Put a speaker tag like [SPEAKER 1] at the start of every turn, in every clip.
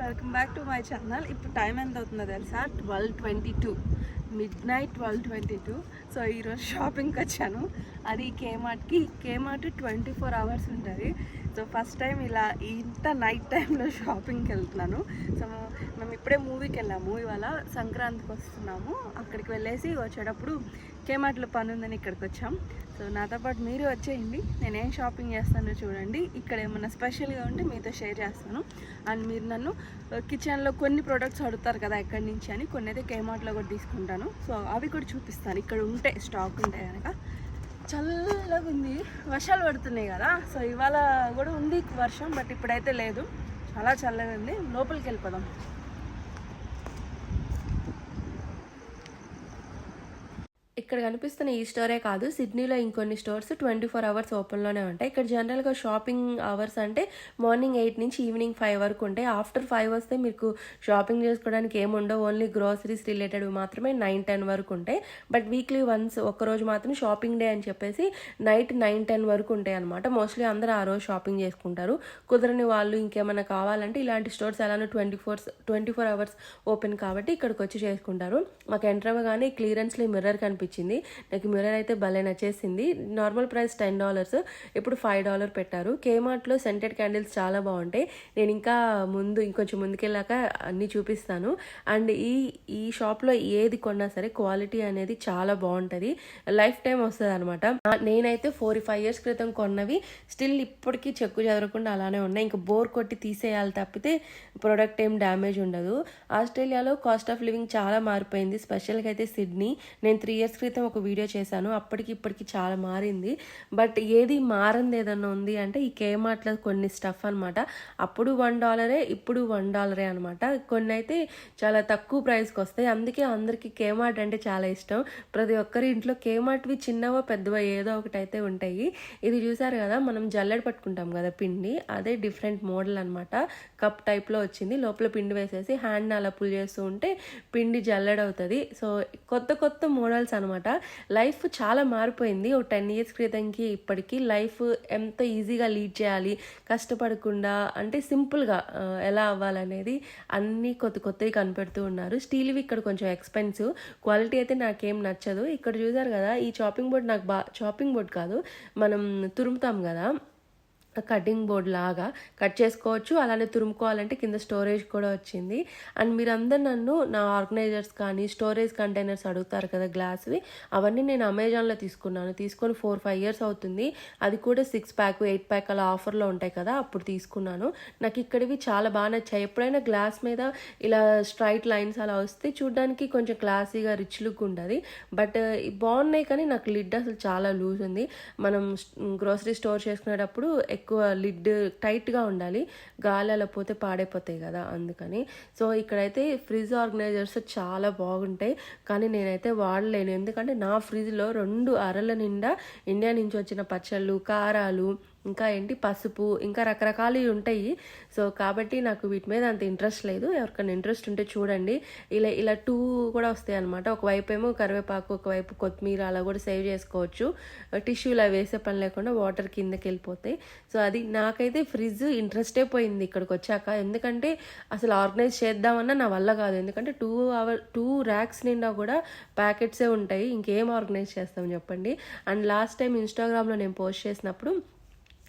[SPEAKER 1] Welcome back to my channel ఇప్పుడు time ఎంత అవుతుందో తెలుసా? Twelve twenty two midnight twelve twenty two so ఈరోజు షాపింగ్కి వచ్చాను. అది కేమార్ట్కి కేమార్ట్ ట్వంటీ ఫోర్ అవర్స్ ఉంటుంది. సో ఫస్ట్ టైం ఇలా ఇంత నైట్ టైంలో షాపింగ్కి వెళ్తున్నాను. సో మేము ఇప్పుడే మూవీకి వెళ్ళాము. ఇవాళ సంక్రాంతికి వస్తున్నాము. అక్కడికి వెళ్ళేసి వచ్చేటప్పుడు కేమార్ట్లో పని ఉందని ఇక్కడికి వచ్చాం. సో నాతో పాటు మీరు వచ్చేయండి. నేను ఏం షాపింగ్ చేస్తానో చూడండి. ఇక్కడ ఏమన్నా స్పెషల్గా ఉంటే మీతో షేర్ చేస్తాను. అండ్ మీరు నన్ను కిచెన్లో కొన్ని ప్రొడక్ట్స్ అడుగుతారు కదా ఎక్కడి నుంచి అని. కొన్ని అయితే కేమార్ట్లో కూడా తీసుకుంటాను. సో అవి కూడా చూపిస్తాను. ఇక్కడ ఉంటే స్టాక్ ఉంటాయి కనుక చల్లగా ఉంది వర్షాలు పడుతున్నాయి కదా. సో ఇవాళ కూడా ఉంది వర్షం బట్ ఇప్పుడైతే లేదు. చాలా చల్లగా ఉంది. లోపలికి వెళ్ళిపోదాం. ఇక్కడ కనిపిస్తున్న ఈ స్టోరే కాదు సిడ్నీలో ఇంకొన్ని స్టోర్స్ ట్వంటీ ఫోర్ అవర్స్ ఓపెన్లోనే ఉంటాయి. ఇక్కడ జనరల్గా షాపింగ్ అవర్స్ అంటే మార్నింగ్ ఎయిట్ నుంచి ఈవినింగ్ ఫైవ్ వరకు ఉంటాయి. ఆఫ్టర్ ఫైవ్ వస్తే మీకు షాపింగ్ చేసుకోవడానికి ఏముండవు. ఓన్లీ గ్రోసరీస్ రిలేటెడ్ మాత్రమే నైన్ టెన్ వరకు ఉంటాయి. బట్ వీక్లీ వన్స్ రోజు మాత్రం షాపింగ్ డే అని చెప్పేసి నైట్ నైన్ టెన్ వరకు ఉంటాయి అనమాట మోస్ట్లీ అందరూ ఆ రోజు షాపింగ్ చేసుకుంటారు. కుదరని వాళ్ళు ఇంకేమైనా కావాలంటే ఇలాంటి స్టోర్స్ ఎలానో twenty four twenty four hours open కాబట్టి ఇక్కడికి వచ్చి చేసుకుంటారు. మాకు ఎంటర్ అవ్వగానే క్లియరెన్స్లో మిర్రర్ అనిపించింది. నాకు మిర్రర్ అయితే భలే నచ్చేసింది. Normal price ten dollars. ఇప్పుడు ఫైవ్ డాలర్ పెట్టారు. కేమార్ట్లో సెంటెడ్ క్యాండిల్స్ చాలా బాగుంటాయి. నేను ఇంకా ముందు ఇంకొంచెం ముందుకెళ్ళాక అన్నీ చూపిస్తాను. అండ్ ఈ ఈ షాప్లో ఏది కొన్నా సరే క్వాలిటీ అనేది చాలా బాగుంటుంది. లైఫ్ టైం వస్తుంది అనమాట నేనైతే ఫోర్ ఫైవ్ ఇయర్స్ క్రితం కొన్నవి. స్టిల్ ఇప్పటికీ చెక్కు చదవకుండా అలానే ఉన్నాయి. ఇంకా బోర్ కొట్టి తీసేయాలి తప్పితే ప్రోడక్ట్ ఏం డ్యామేజ్ ఉండదు. ఆస్ట్రేలియాలో కాస్ట్ ఆఫ్ లివింగ్ చాలా మారిపోయింది. స్పెషల్గా అయితే సిడ్నీ. నేను త్రీ ఇయర్స్ క్రితం ఒక వీడియో చేశాను. అప్పటికి ఇప్పటికి చాలా మారింది. బట్ ఏది మారింది ఏదన్నా ఉంది అంటే ఈ కేమార్ట్లో కొన్ని స్టఫ్ అనమాట అప్పుడు వన్ డాలరే ఇప్పుడు వన్ డాలరే అనమాట కొన్ని అయితే చాలా తక్కువ ప్రైస్కి వస్తాయి. అందుకే అందరికీ కేమార్ట్ అంటే చాలా ఇష్టం. ప్రతి ఒక్కరి ఇంట్లో కేమార్ట్వి చిన్నవో పెద్దవో ఏదో ఒకటి అయితే ఉంటాయి. ఇది చూసారు కదా మనం జల్లెడ పట్టుకుంటాం కదా పిండి. అదే డిఫరెంట్ మోడల్ అనమాట కప్ టైప్లో వచ్చింది. లోపల పిండి వేసేసి హ్యాండ్ అలా పుల్ చేస్తూ ఉంటే పిండి జల్లెడ అవుతుంది. సో కొత్త కొత్త మోడల్స్ అనమాట. లైఫ్ చాలా మారిపోయింది. ఒక టెన్ ఇయర్స్ క్రితంకి ఇప్పటికీ లైఫ్ ఎంత ఈజీగా లీడ్ చేయాలి కష్టపడకుండా అంటే సింపుల్గా ఎలా అవ్వాలనేది అన్నీ కొత్త కొత్తవి కనిపెడుతూ ఉన్నారు. స్టీల్వి ఇక్కడ కొంచెం ఎక్స్పెన్సివ్. క్వాలిటీ అయితే నాకేం నచ్చదు. ఇక్కడ చూసారు కదా ఈ చాపింగ్ బోర్డ్ నాకు బా చాపింగ్ బోర్డ్ కాదు. మనం తురుముతాం కదా. కటింగ్ బోర్డ్ లాగా కట్ చేసుకోవచ్చు. అలానే తురుముకోవాలంటే కింద స్టోరేజ్ కూడా వచ్చింది. అండ్ మీరందరూ నన్ను నా ఆర్గనైజర్స్ కానీ స్టోరేజ్ కంటైనర్స్ అడుగుతారు కదా గ్లాస్వి అవన్నీ నేను అమెజాన్లో తీసుకున్నాను. తీసుకొని ఫోర్ ఫైవ్ ఇయర్స్ అవుతుంది. అది కూడా సిక్స్ ప్యాక్ ఎయిట్ ప్యాక్ అలా ఆఫర్లో ఉంటాయి కదా అప్పుడు తీసుకున్నాను. నాకు ఇక్కడివి చాలా బాగా నచ్చాయి. ఎప్పుడైనా గ్లాస్ మీద ఇలా స్ట్రైట్ లైన్స్ అలా వస్తే చూడడానికి కొంచెం క్లాసీగా రిచ్ లుక్ ఉండదు. బట్ బాగున్నాయి కానీ నాకు లిడ్ అసలు చాలా లూజ్ ఉంది. మనం గ్రోసరీ స్టోర్ చేసుకునేటప్పుడు ఎక్కువ లిడ్ టైట్గా ఉండాలి గాలి అలా పోతే పాడైపోతాయి కదా అందుకని. సో ఇక్కడైతే ఫ్రిడ్జ్ ఆర్గనైజర్స్ చాలా బాగుంటాయి కానీ నేనైతే వాడలేను. ఎందుకంటే నా ఫ్రిడ్జ్లో రెండు అరల నిండా ఇండియా నుంచి వచ్చిన పచ్చళ్ళు కారాలు ఇంకా ఏంటి? పసుపు ఇంకా రకరకాలు ఉంటాయి. సో కాబట్టి నాకు వీటి మీద అంత ఇంట్రెస్ట్ లేదు. ఎవరికైనా ఇంట్రెస్ట్ ఉంటే చూడండి. ఇలా ఇలా టూ కూడా వస్తాయి అనమాట ఒకవైపు ఏమో కరివేపాకు ఒకవైపు కొత్తిమీర అలా కూడా సేవ్ చేసుకోవచ్చు. Uh, టిష్యూలా వేసే పని లేకుండా వాటర్ కిందకి వెళ్ళిపోతాయి. సో అది నాకైతే ఫ్రిడ్జ్ ఇంట్రెస్టే పోయింది ఇక్కడికి వచ్చాక. ఎందుకంటే అసలు ఆర్గనైజ్ చేద్దామన్నా నా వల్ల కాదు. ఎందుకంటే టూ అవర్ టూ ర్యాక్స్ నిండా కూడా ప్యాకెట్సే ఉంటాయి. ఇంకేం ఆర్గనైజ్ చేస్తాం చెప్పండి. అండ్ లాస్ట్ టైం ఇన్స్టాగ్రామ్లో నేను పోస్ట్ చేసినప్పుడు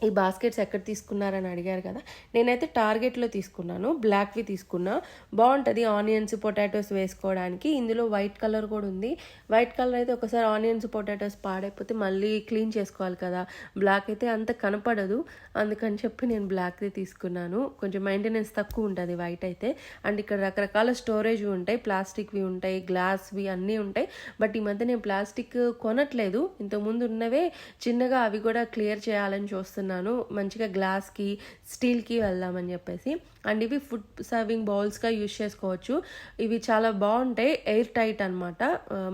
[SPEAKER 1] ఈ బాస్కెట్స్ ఎక్కడ తీసుకున్నారని అడిగారు కదా నేనైతే టార్గెట్లో తీసుకున్నాను బ్లాక్వి తీసుకున్నా. బాగుంటుంది ఆనియన్స్ పొటాటోస్ వేసుకోవడానికి. ఇందులో వైట్ కలర్ కూడా ఉంది. వైట్ కలర్ అయితే ఒకసారి ఆనియన్స్ పొటాటోస్ పాడైపోతే మళ్ళీ క్లీన్ చేసుకోవాలి కదా. బ్లాక్ అయితే అంత కనపడదు. అందుకని చెప్పి నేను బ్లాక్ది తీసుకున్నాను. కొంచెం మెయింటెనెన్స్ తక్కువ ఉంటుంది వైట్ అయితే. అండ్ ఇక్కడ రకరకాల స్టోరేజ్ ఉంటాయి ప్లాస్టిక్వి ఉంటాయి గ్లాస్వి అన్నీ ఉంటాయి. బట్ ఈ మధ్య నేను ప్లాస్టిక్ కొనట్లేదు. ఇంతకుముందు ఉన్నవే చిన్నగా అవి కూడా క్లియర్ చేయాలని చూస్తున్నాను. మంచిగా గ్లాస్కి స్టీల్కి వెళ్దామని చెప్పేసి. అండ్ ఇవి ఫుడ్ సర్వింగ్ బౌల్స్గా యూజ్ చేసుకోవచ్చు. ఇవి చాలా బాగుంటాయి. ఎయిర్ టైట్ అనమాట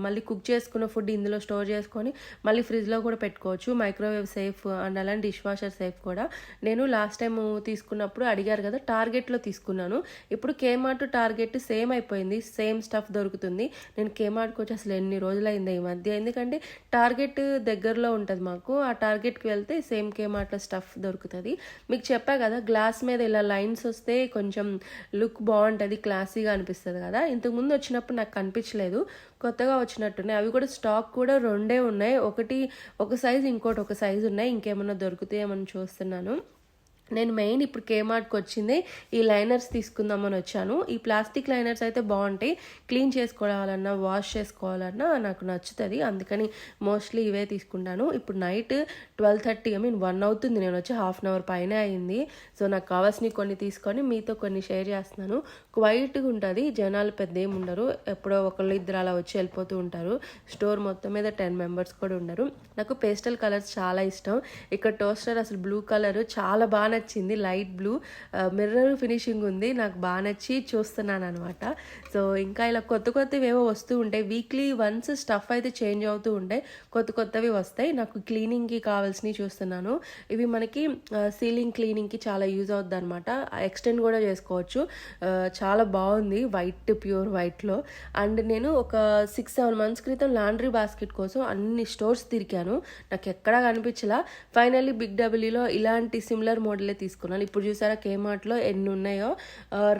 [SPEAKER 1] మళ్ళీ కుక్ చేసుకున్న ఫుడ్ ఇందులో స్టోర్ చేసుకొని మళ్ళీ ఫ్రిడ్జ్లో కూడా పెట్టుకోవచ్చు. మైక్రోవేవ్ సేఫ్ అండ్ అలాంటి డిష్ వాషర్ సేఫ్ కూడా. నేను లాస్ట్ టైం తీసుకున్నప్పుడు అడిగారు కదా టార్గెట్లో తీసుకున్నాను. ఇప్పుడు కేమార్ట్ టార్గెట్ సేమ్ అయిపోయింది. సేమ్ స్టఫ్ దొరుకుతుంది. నేను కేమార్ట్కి వచ్చి అసలు ఎన్ని రోజులైంది ఈ మధ్య? ఎందుకంటే టార్గెట్ దగ్గరలో ఉంటుంది మాకు. ఆ టార్గెట్కి వెళ్తే సేమ్ కేమార్ట్లో స్టఫ్ దొరుకుతుంది. మీకు చెప్పా కదా గ్లాస్ మీద ఇలా లైన్స్ వస్తే కొంచెం లుక్ బాగుంటుంది క్లాసీగా అనిపిస్తుంది కదా. ఇంతకుముందు వచ్చినప్పుడు నాకు కనిపించలేదు. కొత్తగా వచ్చినట్టున్నాయి. అవి కూడా స్టాక్ కూడా రెండే ఉన్నాయి. ఒకటి ఒక సైజు ఇంకోటి ఒక సైజు ఉన్నాయి. ఇంకేమన్నా దొరుకుతాయేమని చూస్తున్నాను. నేను మెయిన్ ఇప్పుడు కేమార్ట్కి వచ్చింది. ఈ లైనర్స్ తీసుకుందామని వచ్చాను. ఈ ప్లాస్టిక్ లైనర్స్ అయితే బాగుంటాయి. క్లీన్ చేసుకోవాలన్నా వాష్ చేసుకోవాలన్నా నాకు నచ్చుతుంది. అందుకని మోస్ట్లీ ఇవే తీసుకుంటాను. ఇప్పుడు night twelve thirty I mean one అవుతుంది. నేను వచ్చి హాఫ్ అన్ అవర్ పైన అయింది. సో నాకు కావాల్సినవి కొన్ని తీసుకొని మీతో కొన్ని షేర్ చేస్తున్నాను. క్వైట్గా ఉంటుంది. జనాలు పెద్ద ఏమి ఉండరు. ఎప్పుడో ఒకళ్ళు ఇద్దరు అలా వచ్చి వెళ్ళిపోతూ ఉంటారు. స్టోర్ మొత్తం మీద టెన్ మెంబర్స్ కూడా ఉండరు. నాకు పేస్టల్ కలర్స్ చాలా ఇష్టం. ఇక్కడ టోస్టర్ అసలు బ్లూ కలర్ చాలా బాగా నచ్చింది లైట్ బ్లూ. మిర్రర్ ఫినిషింగ్ ఉంది నాకు బాగా నచ్చి చూస్తున్నాను అనమాట సో ఇంకా ఇలా కొత్త కొత్తవి ఏవో వస్తూ ఉంటాయి. వీక్లీ వన్స్ స్టఫ్ అయితే చేంజ్ అవుతూ ఉంటాయి. కొత్త కొత్తవి వస్తాయి. నాకు క్లీనింగ్కి కావాల్సినవి చూస్తున్నాను. ఇవి మనకి సీలింగ్ క్లీనింగ్కి చాలా యూజ్ అవుద్ది అనమాట ఎక్స్టెండ్ కూడా చేసుకోవచ్చు. చాలా బాగుంది. వైట్ ప్యూర్ వైట్లో అండ్ నేను ఒక సిక్స్ సెవెన్ మంత్స్ క్రితం లాండ్రీ బాస్కెట్ కోసం అన్ని స్టోర్స్ తిరిగాను. నాకు ఎక్కడా కనిపించలా. ఫైనల్లీ బిగ్ డబ్ల్యూలో ఇలాంటి సిమిలర్ మోడల్ తీసుకున్నాను ఇప్పుడు చూసారా కేమార్ట్లో ఎన్ని ఉన్నాయో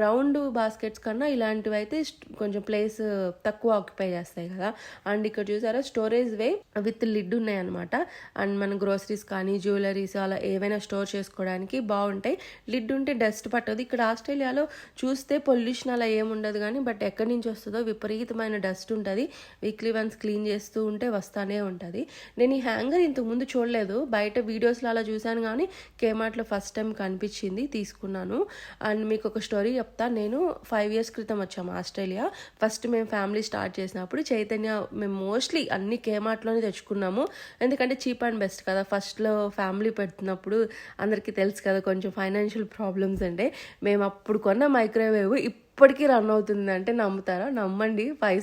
[SPEAKER 1] రౌండ్ బాస్కెట్స్ కన్నా ఇలాంటివి అయితే కొంచెం ప్లేస్ తక్కువ ఆక్యుపై చేస్తాయి కదా. అండ్ ఇక్కడ చూసారా స్టోరేజ్ వే విత్ లిడ్ ఉన్నాయి అనమాట అండ్ మన గ్రోసరీస్ కానీ జ్యువెలరీస్ అలా ఏవైనా స్టోర్ చేసుకోవడానికి బాగుంటాయి. లిడ్ ఉంటే డస్ట్ పట్టదు. ఇక్కడ ఆస్ట్రేలియాలో చూస్తే పొల్యూషన్ అలా ఏముండదు కానీ బట్ ఎక్కడి నుంచి వస్తుందో విపరీతమైన డస్ట్ ఉంటుంది. వీక్లీ వన్స్ క్లీన్ చేస్తూ ఉంటే వస్తానే ఉంటుంది. నేను ఈ హ్యాంగర్ ఇంతకుముందు చూడలేదు. బయట వీడియోస్లో అలా చూశాను కానీ కేమార్ట్లో ఫస్ట్ టైం కనిపించింది తీసుకున్నాను. అండ్ మీకు ఒక స్టోరీ చెప్తా. నేను ఫైవ్ ఇయర్స్ క్రితం వచ్చాము ఆస్ట్రేలియా. ఫస్ట్ మేము ఫ్యామిలీ స్టార్ట్ చేసినప్పుడు చైతన్య మేము మోస్ట్లీ అన్ని కేమార్ట్లోనే తెచ్చుకున్నాము. ఎందుకంటే చీప్ అండ్ బెస్ట్ కదా. ఫస్ట్లో ఫ్యామిలీ పెడుతున్నప్పుడు అందరికీ తెలుసు కదా కొంచెం ఫైనాన్షియల్ ప్రాబ్లమ్స్ అంటే. మేము అప్పుడు కొన్న మైక్రోవేవ్ ఇప్పటికీ రన్ అవుతుంది అంటే నమ్ముతారా? నమ్మండి. ఫైవ్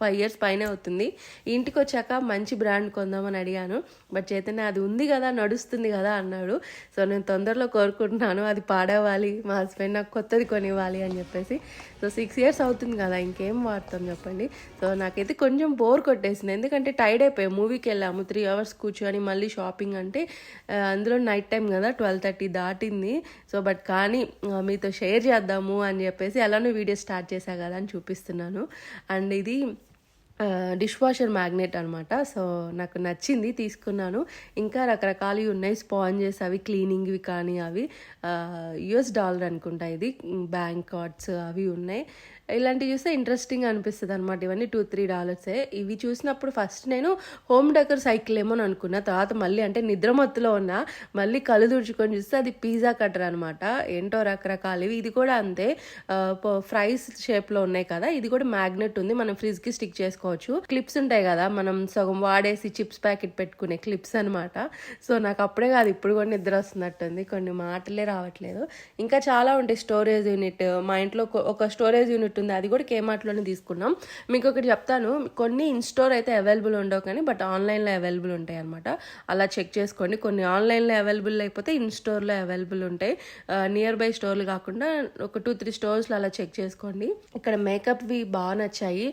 [SPEAKER 1] ఫైవ్ ఇయర్స్ పైనే అవుతుంది. ఇంటికి వచ్చాక మంచి బ్రాండ్ కొందామని అడిగాను. బట్ చైతన్య అది ఉంది కదా నడుస్తుంది కదా అన్నాడు. సో నేను తొందరలో కోరుకుంటున్నాను. అది పాడవాలి మా హస్బెండ్ నాకు కొత్తది కొనివ్వాలి అని చెప్పేసి. సో సిక్స్ ఇయర్స్ అవుతుంది కదా ఇంకేం వాడతాం చెప్పండి. సో నాకైతే కొంచెం బోర్ కొట్టేసింది. ఎందుకంటే టైర్డ్ అయిపోయాయి మూవీకి వెళ్ళాము. త్రీ అవర్స్ కూర్చొని మళ్ళీ షాపింగ్ అంటే అందులో నైట్ టైం కదా ట్వెల్వ్ థర్టీ దాటింది. సో బట్ కానీ మీతో షేర్ చేద్దాము అని చెప్పేసి అలానే వీడియో స్టార్ట్ చేశా కదా అని చూపిస్తున్నాను. అండ్ ఇది డిష్ వాషర్ మ్యాగ్నెట్ అనమాట సో నాకు నచ్చింది తీసుకున్నాను. ఇంకా రకరకాలవి ఉన్నాయి స్పాంజెస్ అవి క్లీనింగ్వి కానీ అవి. యుఎస్ డాలర్ అనుకుంటా ఇది బ్యాంక్ కార్డ్స్ అవి ఉన్నాయి. ఇలాంటివి చూస్తే ఇంట్రెస్టింగ్ అనిపిస్తుంది అనమాట ఇవన్నీ టూ త్రీ డాలర్సే ఇవి చూసినప్పుడు ఫస్ట్ నేను హోమ్ డెకర్ సైకిల్ ఏమో అని అనుకున్నా. తర్వాత మళ్ళీ అంటే నిద్రమత్తులో ఉన్నా మళ్ళీ కళ్ళు తుడుచుకొని చూస్తే అది పిజ్జా కట్టర్ అనమాట ఏంటో రకరకాలవి ఇది కూడా అంతే. ఫ్రైస్ షేప్లో ఉన్నాయి కదా. ఇది కూడా మ్యాగ్నెట్ ఉంది. మనం ఫ్రిడ్జ్కి స్టిక్ చేసుకోవచ్చు. క్లిప్స్ ఉంటాయి కదా. మనం సగం వాడేసి చిప్స్ ప్యాకెట్ పెట్టుకునే క్లిప్స్ అనమాట సో నాకు అప్పుడే కాదు ఇప్పుడు కూడా నిద్ర వస్తున్నట్టుంది. కొన్ని మాటలే రావట్లేదు. ఇంకా చాలా ఉంటాయి స్టోరేజ్ యూనిట్ మా ఇంట్లో ఒక- ఒక స్టోరేజ్ యూనిట్ ఉంటుంది. అది కూడా కేమార్ట్లోనే తీసుకున్నాం. మీకు ఒకటి చెప్తాను. కొన్ని ఇన్స్టోర్ అయితే అవైలబుల్ ఉండవు కానీ బట్ ఆన్లైన్లో అవైలబుల్ ఉంటాయి అనమాట అలా చెక్ చేసుకోండి. కొన్ని ఆన్లైన్లో అవైలబుల్ లేకపోతే ఇన్ స్టోర్లో అవైలబుల్ ఉంటాయి. నియర్ బై స్టోర్లు కాకుండా ఒక టూ త్రీ స్టోర్స్లో అలా చెక్ చేసుకోండి. ఇక్కడ మేకప్వి బాగా నచ్చాయి.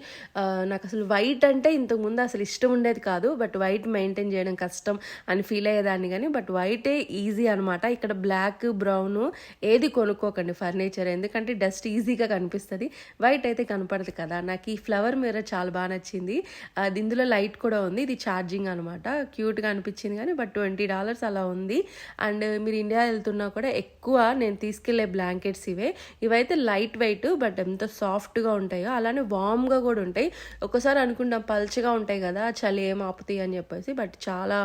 [SPEAKER 1] నాకు అసలు వైట్ అంటే ఇంతకు ముందు అసలు ఇష్టం ఉండేది కాదు బట్ వైట్ మెయింటైన్ చేయడం కష్టం అని ఫీల్ అయ్యేదాన్ని కానీ బట్ వైటే ఈజీ అనమాట ఇక్కడ బ్లాక్ బ్రౌన్ ఏది కొనుక్కోకండి ఫర్నిచర్ ఎందుకంటే డస్ట్ ఈజీగా కనిపిస్తుంది. వైట్ అయితే కనపడదు కదా. నాకు ఈ ఫ్లవర్ మిర్రర్ చాలా బాగా నచ్చింది. అది ఇందులో లైట్ కూడా ఉంది. ఇది ఛార్జింగ్ అనమాట క్యూట్గా అనిపించింది కానీ బట్ ట్వంటీ డాలర్స్ అలా ఉంది. అండ్ మీరు ఇండియా వెళ్తున్నా కూడా ఎక్కువ నేను తీసుకెళ్ళే బ్లాంకెట్స్ ఇవే. ఇవైతే లైట్ వెయిట్ బట్ ఎంత సాఫ్ట్గా ఉంటాయో అలానే వామ్గా కూడా ఉంటాయి. ఒకసారి అనుకుంటాం పల్చగా ఉంటాయి కదా చలి ఏం ఆపుతాయి అని చెప్పేసి బట్ చాలా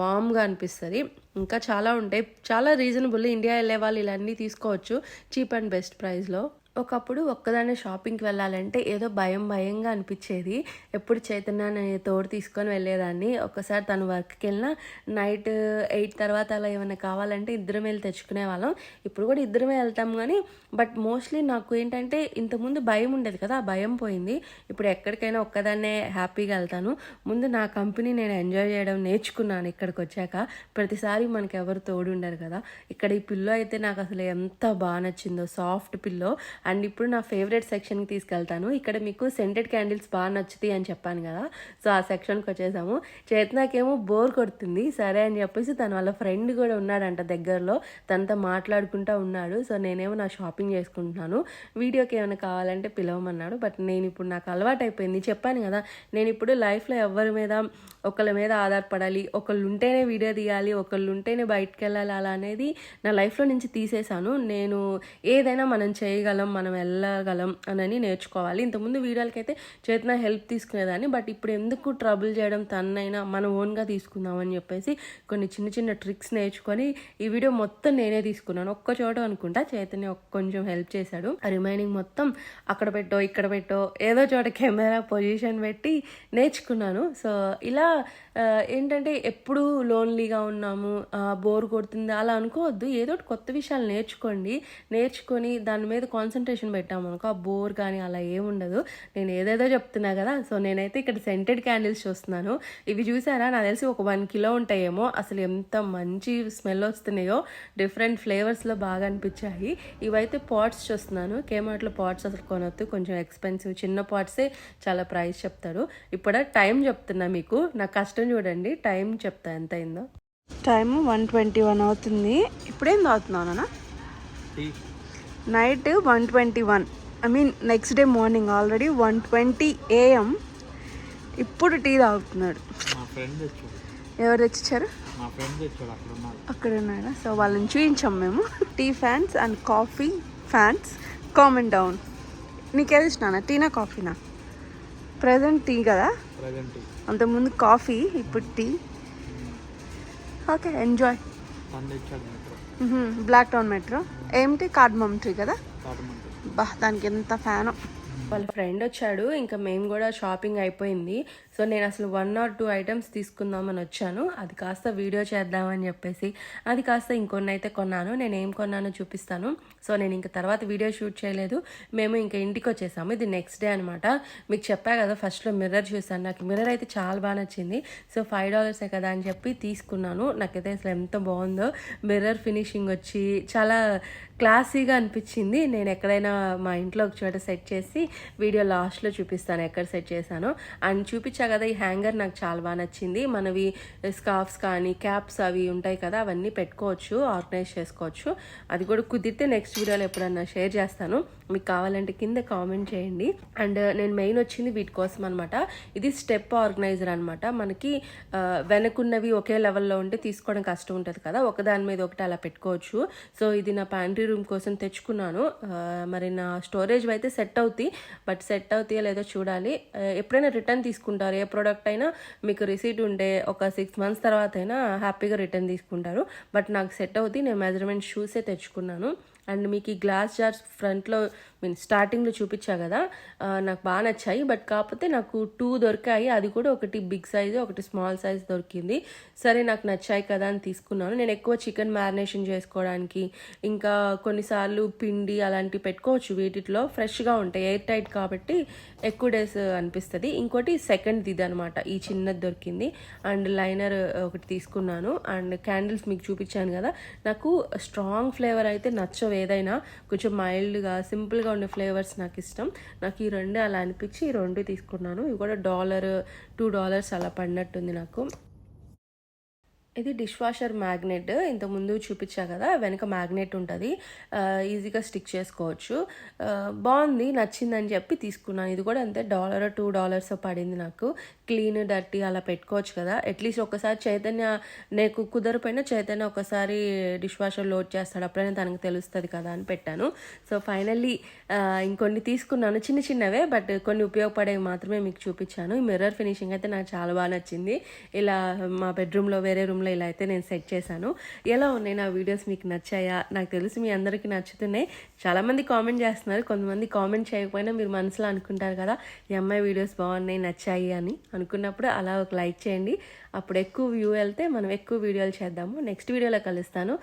[SPEAKER 1] వామ్గా అనిపిస్తుంది. ఇంకా చాలా ఉంటాయి. చాలా రీజనబుల్. ఇండియా వెళ్ళే వాళ్ళు ఇలా అన్నీ తీసుకోవచ్చు. చీప్ అండ్ బెస్ట్ ప్రైస్లో. ఒకప్పుడు ఒక్కదాన్ని షాపింగ్కి వెళ్ళాలంటే ఏదో భయం భయంగా అనిపించేది. ఎప్పుడు చైతన్యాన్ని తోడు తీసుకొని వెళ్ళేదాన్ని. ఒక్కసారి తను వర్క్కి వెళ్ళినా నైట్ ఎయిట్ తర్వాత అలా ఏమైనా కావాలంటే ఇద్దరం వెళ్ళి తెచ్చుకునే వాళ్ళం ఇప్పుడు కూడా ఇద్దరమే వెళ్తాం కానీ బట్ మోస్ట్లీ నాకు ఏంటంటే ఇంతకుముందు భయం ఉండేది కదా ఆ భయం పోయింది. ఇప్పుడు ఎక్కడికైనా ఒక్కదాన్నే హ్యాపీగా వెళ్తాను. ముందు నా కంపెనీ నేను ఎంజాయ్ చేయడం నేర్చుకున్నాను ఇక్కడికి వచ్చాక. ప్రతిసారి మనకి ఎవరు తోడు ఉండరు కదా. ఇక్కడ ఈ పిల్లో అయితే నాకు అసలు ఎంత బాగా నచ్చిందో సాఫ్ట్ పిల్లో. అండ్ ఇప్పుడు నా ఫేవరెట్ సెక్షన్కి తీసుకెళ్తాను. ఇక్కడ మీకు సెంటెడ్ క్యాండిల్స్ బాగా నచ్చుతాయి అని చెప్పాను కదా. సో ఆ సెక్షన్కి వచ్చేసాము. చేతనాకేమో బోర్ కొడుతుంది. సరే అని చెప్పేసి తన వాళ్ళ ఫ్రెండ్ కూడా ఉన్నాడంట దగ్గరలో. తనతో మాట్లాడుకుంటూ ఉన్నాడు. సో నేనేమో నా షాపింగ్ చేసుకుంటున్నాను. వీడియోకి ఏమైనా కావాలంటే పిలవమన్నాడు. బట్ నేను ఇప్పుడు నాకు అలవాటు అయిపోయింది చెప్పాను కదా. నేను ఇప్పుడు లైఫ్లో ఎవరి మీద ఒకళ్ళ మీద ఆధారపడాలి ఒకళ్ళు ఉంటేనే వీడియో తీయాలి ఒకళ్ళు ఉంటేనే బయటకు వెళ్ళాలి అలా అనేది నా లైఫ్లో నుంచి తీసేశాను. నేను ఏదైనా మనం చేయగలం మనం వెళ్ళగలం అని నేర్చుకోవాలి. ఇంతకుముందు వీడియోలకైతే చేతిన హెల్ప్ తీసుకునేదాన్ని బట్ ఇప్పుడు ఎందుకు ట్రబుల్ చేయడం తన్నైనా మనం ఓన్గా తీసుకుందామని చెప్పేసి కొన్ని చిన్న చిన్న ట్రిక్స్ నేర్చుకొని ఈ వీడియో మొత్తం నేనే తీసుకున్నాను. ఒక్క చోట అనుకుంటా చైతన్య ఒక్క కొంచెం హెల్ప్ చేశాడు. రిమైనింగ్ మొత్తం అక్కడ పెట్టో ఇక్కడ పెట్టో ఏదో చోట కెమెరా పొజిషన్ పెట్టి నేర్చుకున్నాను. సో ఇలా ఏంటంటే ఎప్పుడు లోన్లీగా ఉన్నాము బోర్ కొడుతుంది అలా అనుకోవద్దు. ఏదో ఒకటి కొత్త విషయాలు నేర్చుకోండి. నేర్చుకొని దాని మీద కాన్సన్ట్రేషన్ పెట్టాము అనుకో ఆ బోర్ కానీ అలా ఏముండదు నేను ఏదేదో చెప్తున్నా కదా సో నేనైతే ఇక్కడ సెంటెడ్ క్యాండిల్స్ చూస్తున్నాను. ఇవి చూసారా? నాకు తెలిసి ఒక వన్ కిలో ఉంటాయేమో. అసలు ఎంత మంచి స్మెల్ వస్తున్నాయో. డిఫరెంట్ ఫ్లేవర్స్లో బాగా అనిపించాయి. ఇవైతే పాట్స్ చూస్తున్నాను. కేమార్ట్లో పాట్స్ అసలు కొనొద్దు. కొంచెం ఎక్స్పెన్సివ్ చిన్న పాట్సే చాలా ప్రైస్ చెప్తారు. ఇప్పుడు టైం చెప్తున్నా మీకు. నా కష్టం చూడండి టైం చెప్తా ఎంత అయిందో టైం వన్ ట్వంటీ వన్ అవుతుంది. ఇప్పుడేం తాగుతున్నావు నాన్న?
[SPEAKER 2] Tea.
[SPEAKER 1] Night one twenty one. I mean next day morning already one twenty AM. ఇప్పుడు టీ తాగుతున్నాడు. ఎవరు తెచ్చిచ్చారు?
[SPEAKER 2] అక్కడ ఉన్నాడు.
[SPEAKER 1] అక్కడ ఉన్నారా సో వాళ్ళని చూపించాం మేము. Tea fans and coffee fans comment down. నీకేది ఇష్టనా టీనా కాఫీనా? ప్రజెంట్ టీ కదా?
[SPEAKER 2] ప్రజెంట్
[SPEAKER 1] అంతకుముందు కాఫీ ఇప్పుడు tea. Okay enjoy. Blacktown metro ఏమిటి? కార్డ్మమ్ ట్రీ కదా? బా దానికి ఎంత ఫ్యానో. వాళ్ళ ఫ్రెండ్ వచ్చాడు ఇంకా మేము కూడా షాపింగ్ అయిపోయింది. సో నేను అసలు వన్ ఆర్ టూ ఐటమ్స్ తీసుకుందామని వచ్చాను. అది కాస్త వీడియో చేద్దామని చెప్పేసి అది కాస్త ఇంకొన్ని అయితే కొన్నాను. నేను ఏం కొన్నానో చూపిస్తాను. సో నేను ఇంకా తర్వాత వీడియో షూట్ చేయలేదు. మేము ఇంకా ఇంటికి వచ్చేసాము. ఇది నెక్స్ట్ డే అనమాట మీకు చెప్పా కదా ఫస్ట్లో మిర్రర్ చూసాను నాకు మిర్రర్ అయితే చాలా బాగా నచ్చింది. సో ఫైవ్ డాలర్సే కదా అని చెప్పి తీసుకున్నాను. నాకైతే అసలు ఎంత బాగుందో. మిర్రర్ ఫినిషింగ్ వచ్చి చాలా క్లాసీగా అనిపించింది. నేను ఎక్కడైనా మా ఇంట్లో ఒక చోట సెట్ చేసి వీడియో లాస్ట్లో చూపిస్తాను ఎక్కడ సెట్ చేశానో. అండ్ చూపించా కదా ఈ హ్యాంగర్ నాకు చాలా బాగా నచ్చింది. మనవి స్కార్ఫ్స్ కానీ క్యాప్స్ అవి ఉంటాయి కదా అవన్నీ పెట్టుకోవచ్చు ఆర్గనైజ్ చేసుకోవచ్చు. అది కూడా కుదిరితే నెక్స్ట్ వీడియోలో ఎప్పుడన్నా షేర్ చేస్తాను. మీకు కావాలంటే కింద కామెంట్ చేయండి. అండ్ నేను మెయిన్ వచ్చింది వీటి కోసం అనమాట ఇది స్టెప్ ఆర్గనైజర్ అనమాట మనకి వెనకున్నవి ఒకే లెవెల్లో ఉంటే తీసుకోవడం కష్టం ఉంటుంది కదా. ఒకదాని మీద ఒకటి అలా పెట్టుకోవచ్చు. సో ఇది నా ప్యాంట్రీ రూమ్ కోసం తెచ్చుకున్నాను. మరి నా స్టోరేజ్ అయితే సెట్ అవుతాయి బట్ సెట్ అవుతాయో లేదో చూడాలి. ఎప్పుడైనా రిటర్న్ తీసుకుంటారు. ఏ ప్రోడక్ట్ అయినా మీకు రిసీట్ ఉంటే ఒక సిక్స్ మంత్స్ తర్వాత అయినా హ్యాపీగా రిటర్న్ తీసుకుంటారు. బట్ నాకు సెట్ అవుతాయి నేను మెజర్మెంట్ షూసే తెచ్చుకున్నాను. అండ్ మీకు ఈ గ్లాస్ జార్స్ ఫ్రంట్లో మీన్ స్టార్టింగ్లో చూపించా కదా నాకు బాగా నచ్చాయి. బట్ కాకపోతే నాకు టూ దొరికాయి. అది కూడా ఒకటి బిగ్ సైజు ఒకటి స్మాల్ సైజ్ దొరికింది. సరే నాకు నచ్చాయి కదా అని తీసుకున్నాను. నేను ఎక్కువ చికెన్ మ్యారినేషన్ చేసుకోవడానికి ఇంకా కొన్నిసార్లు పిండి అలాంటివి పెట్టుకోవచ్చు వీటిలో. ఫ్రెష్గా ఉంటాయి ఎయిర్ టైట్ కాబట్టి ఎక్కువ డేస్ అనిపిస్తుంది. ఇంకోటి సెకండ్ ఇది అనమాట ఈ చిన్నది దొరికింది. అండ్ లైనర్ ఒకటి తీసుకున్నాను. అండ్ క్యాండిల్స్ మీకు చూపించాను కదా. నాకు స్ట్రాంగ్ ఫ్లేవర్ అయితే నచ్చవు ఏదైనా కొంచెం మైల్డ్గా సింపుల్గా ఉండే ఫ్లేవర్స్ నాకు ఇష్టం నాకు ఈ రెండు అలా అనిపించి ఈ రెండు తీసుకున్నాను. ఇవి కూడా డాలర్ టూ డాలర్స్ అలా పడినట్టుంది నాకు. ఇది డిష్ వాషర్ మ్యాగ్నెట్ ఇంతకుముందు చూపించా కదా వెనక మ్యాగ్నెట్ ఉంటుంది. ఈజీగా స్టిక్ చేసుకోవచ్చు. బాగుంది నచ్చిందని చెప్పి తీసుకున్నాను ఇది కూడా అంతే డాలర్ టూ డాలర్స్ పడింది నాకు. క్లీన్ డర్టీ అలా పెట్టుకోవచ్చు కదా. అట్లీస్ట్ ఒకసారి చైతన్య నేను కుదరపోయినా చైతన్య ఒకసారి డిష్ వాషర్ లోడ్ చేస్తాడు. అప్పుడైనా తనకు తెలుస్తుంది కదా అని పెట్టాను. సో ఫైనల్లీ ఇంకొన్ని తీసుకున్నాను. చిన్న చిన్నవే బట్ కొన్ని ఉపయోగపడేవి మాత్రమే మీకు చూపించాను. ఈ మిర్రర్ ఫినిషింగ్ అయితే నాకు చాలా బాగా నచ్చింది. ఇలా మా బెడ్రూమ్లో వేరే రూమ్లో ఇలా అయితే నేను సెట్ చేశాను. ఎలా ఉన్నాయి నా వీడియోస్ మీకు నచ్చాయా? నాకు తెలుసు మీ అందరికీ నచ్చుతున్నాయి. చాలామంది కామెంట్ చేస్తున్నారు. కొంతమంది కామెంట్ చేయకపోయినా మీరు మనసులో అనుకుంటారు కదా ఈ అమ్మాయి వీడియోస్ బాగున్నాయి నచ్చాయి అని. అనుకున్నప్పుడు అలా ఒక లైక్ చేయండి. అప్పుడు ఎక్కువ వ్యూ వెళ్తే మనం ఎక్కువ వీడియోలు చేద్దాము. నెక్స్ట్ వీడియోలో కలుస్తాను.